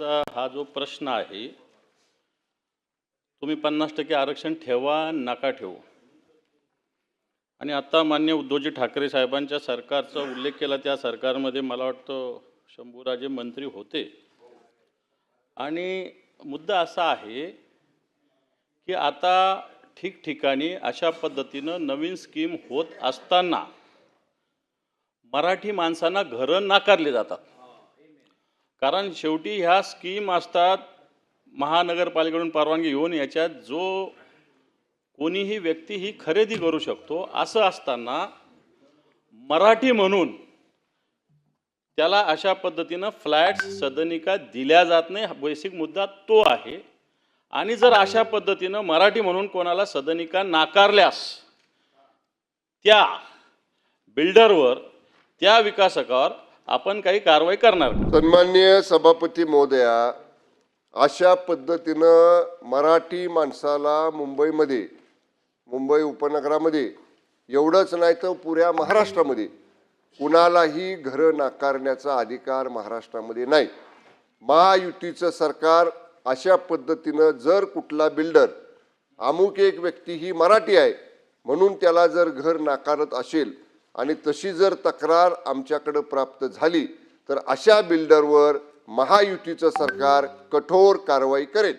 लोकांचा हा जो प्रश्न आहे तुम्ही पन्नास टक्के आरक्षण ठेवा नका ठेवू. आणि आता मान्य उद्धवजी ठाकरे साहेबांच्या सरकारचा उल्लेख केला त्या सरकारमध्ये मला वाटतं शंभूराजे मंत्री होते. आणि मुद्दा असा आहे की आता ठिकठिकाणी अशा पद्धतीनं नवीन स्कीम होत असताना मराठी माणसांना घरं नाकारली जातात. कारण शेवटी ह्या स्कीम असतात महानगरपालिकेकडून परवानगी घेऊन याच्यात जो कोणीही व्यक्ती ही खरेदी करू शकतो असं असताना मराठी म्हणून त्याला अशा पद्धतीनं फ्लॅट्स सदनिका दिल्या जात नाही हा बेसिक मुद्दा तो आहे. आणि जर अशा पद्धतीनं मराठी म्हणून कोणाला सदनिका नाकारल्यास त्या बिल्डरवर त्या विकासकावर आपण काही कारवाई करणार का? सन्मान्य सभापती महोदया अशा पद्धतीनं मराठी माणसाला मुंबईमध्ये मुंबई उपनगरामध्ये एवढंच नाही तर पुऱ्या महाराष्ट्रामध्ये कुणालाही घरं नाकारण्याचा अधिकार महाराष्ट्रामध्ये नाही. महायुतीचं सरकार अशा पद्धतीनं जर कुठला बिल्डर अमुक एक व्यक्ती ही मराठी आहे म्हणून त्याला जर घर नाकारत असेल आणि तशी जर तक्रार आमच्याकडं प्राप्त झाली तर अशा बिल्डरवर महायुतीचं सरकार कठोर कारवाई करेल.